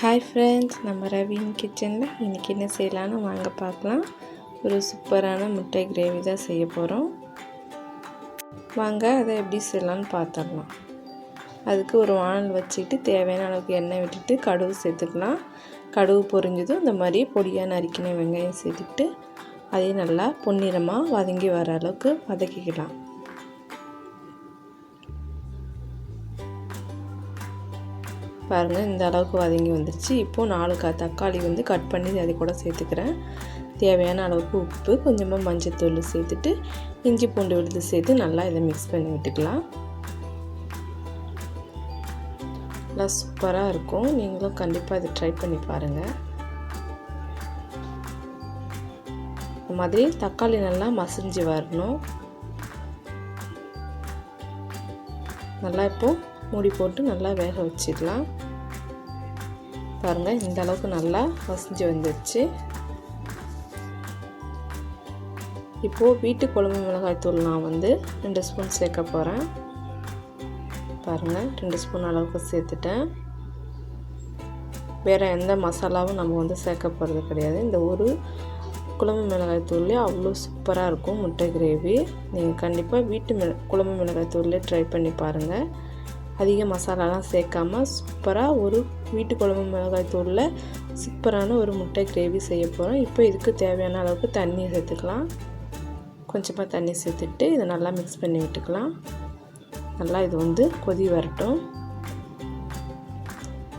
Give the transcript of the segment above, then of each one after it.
Hi friends நம்ம ravine கிச்சனில் இன்றைக்கி என்ன செய்யலான்னு வாங்க பார்க்கலாம். ஒரு சூப்பரான முட்டை கிரேவி தான் செய்ய போகிறோம் வாங்க அதை எப்படி செய்யலான்னு பார்த்துடலாம். அதுக்கு ஒரு வானல் வச்சுட்டு தேவையான அளவுக்கு எண்ணெய் விட்டுட்டு கடுகு சேர்த்துக்கலாம். கடுகு பொரிஞ்சதும் இந்த மாதிரி பொடியாக நறுக்கின வெங்காயம் சேர்த்துக்கிட்டு அதையும் நல்லா பொன்னிறமாக வதங்கி வர அளவுக்கு வதக்கிக்கலாம். பாருங்கள் இந்த அளவுக்கு வதங்கி வந்துருச்சு. இப்போது நாலு க தக்காளி வந்து கட் பண்ணி அதை கூட சேர்த்துக்கிறேன். தேவையான அளவுக்கு உப்பு கொஞ்சமாக மஞ்சத்தூள் சேர்த்துட்டு இஞ்சி பூண்டு விழுது சேர்த்து நல்லா இதை மிக்ஸ் பண்ணி விட்டுக்கலாம். நல்லா சூப்பராக இருக்கும். நீங்களும் கண்டிப்பாக இதை ட்ரை பண்ணி பாருங்கள் இந்த மாதிரி தக்காளி நல்லா மசிஞ்சு வரணும். நல்லா இப்போது மூடி போட்டு நல்லா வேக வச்சிடலாம். பாருங்கள் இந்த அளவுக்கு நல்லா வசிஞ்சு வந்துடுச்சு இப்போது வீட்டு குழம்பு மிளகாய் தூள் நான் வந்து ரெண்டு ஸ்பூன் சேர்க்க போகிறேன் பாருங்கள் ரெண்டு ஸ்பூன் அளவுக்கு சேர்த்துட்டேன். வேறு எந்த மசாலாவும் நம்ம வந்து சேர்க்க போகிறது கிடையாது. இந்த ஒரு குழம்பு மிளகாய் தூள்லேயே அவ்வளோ சூப்பராக இருக்கும் முட்டை கிரேவி. நீங்கள் கண்டிப்பாக வீட்டு மிள குழம்பு மிளகாய் தூள்லேயே ட்ரை பண்ணி பாருங்கள் அதிக மசாலாலாம் சேர்க்காம சூப்பராக ஒரு வீட்டு குழம்பு மிளகாய் தூளில் சூப்பரான ஒரு முட்டை கிரேவி செய்ய போகிறோம் இப்போ இதுக்கு தேவையான அளவுக்கு தண்ணி சேர்த்துக்கலாம். கொஞ்சமாக தண்ணி சேர்த்துட்டு இதை நல்லா மிக்ஸ் பண்ணி விட்டுக்கலாம். நல்லா இது வந்து கொதி வரட்டும்.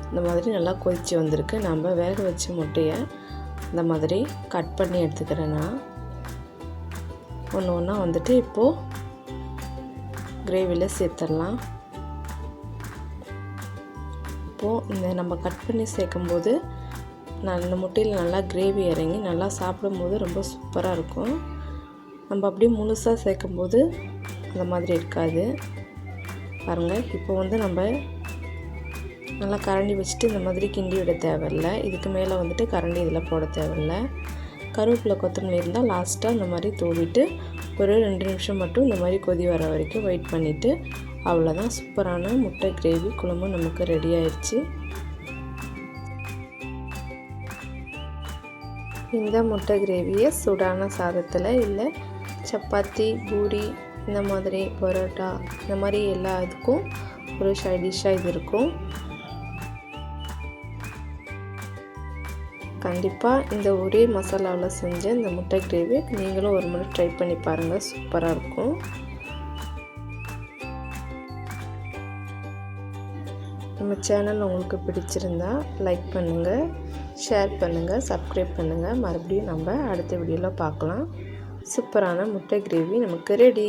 இந்த மாதிரி நல்லா கொதித்து வந்திருக்கு. நம்ம வேக வச்ச முட்டையை இந்த மாதிரி கட் பண்ணி எடுத்துக்கிறேன் நான். ஒன்று ஒன்றா வந்துட்டு இப்போது கிரேவியில் சேர்த்துடலாம். அப்போது இந்த நம்ம கட் பண்ணி சேர்க்கும்போது நான் இந்த முட்டையில் நல்லா கிரேவி இறங்கி நல்லா சாப்பிடும்போது ரொம்ப சூப்பராக இருக்கும். நம்ம அப்படியே முழுசாக சேர்க்கும்போது அந்த மாதிரி இருக்காது. பாருங்கள் இப்போ வந்து நம்ம நல்லா கரண்டி வச்சுட்டு இந்த மாதிரி கிண்டி விட தேவையில்ல. இதுக்கு மேலே வந்துட்டு கரண்டி இதில் போட தேவையில்ல. கருவேப்பிலை கொத்தமல்லி இருந்தால் லாஸ்ட்டாக இந்த மாதிரி தூவிட்டு ஒரு ரெண்டு நிமிஷம் மட்டும் இந்த மாதிரி கொதி வர வரைக்கும் வெயிட் பண்ணிவிட்டு அவ்வளோதான் சூப்பரான முட்டை கிரேவி குழம்பு நமக்கு ரெடி ஆயிடுச்சு. இந்த முட்டை கிரேவியை சூடான சாதத்தில் இல்லை சப்பாத்தி பூரி இந்த மாதிரி பரோட்டா இந்த மாதிரி எல்லா இதுக்கும் ஒரு டிஷ்ஷாக இது இருக்கும். கண்டிப்பாக இந்த ஒரே மசாலாவில் செஞ்ச இந்த முட்டை கிரேவி நீங்களும் ஒரு முறை ட்ரை பண்ணி பாருங்கள் சூப்பராக இருக்கும். நம்ம சேனல் உங்களுக்கு பிடிச்சிருந்தா லைக் பண்ணுங்கள் ஷேர் பண்ணுங்கள் சப்ஸ்கிரைப் பண்ணுங்கள் மறுபடியும் நம்ம அடுத்த வீடியோவில் பார்க்கலாம். சூப்பரான முட்டை கிரேவி நமக்கு ரெடி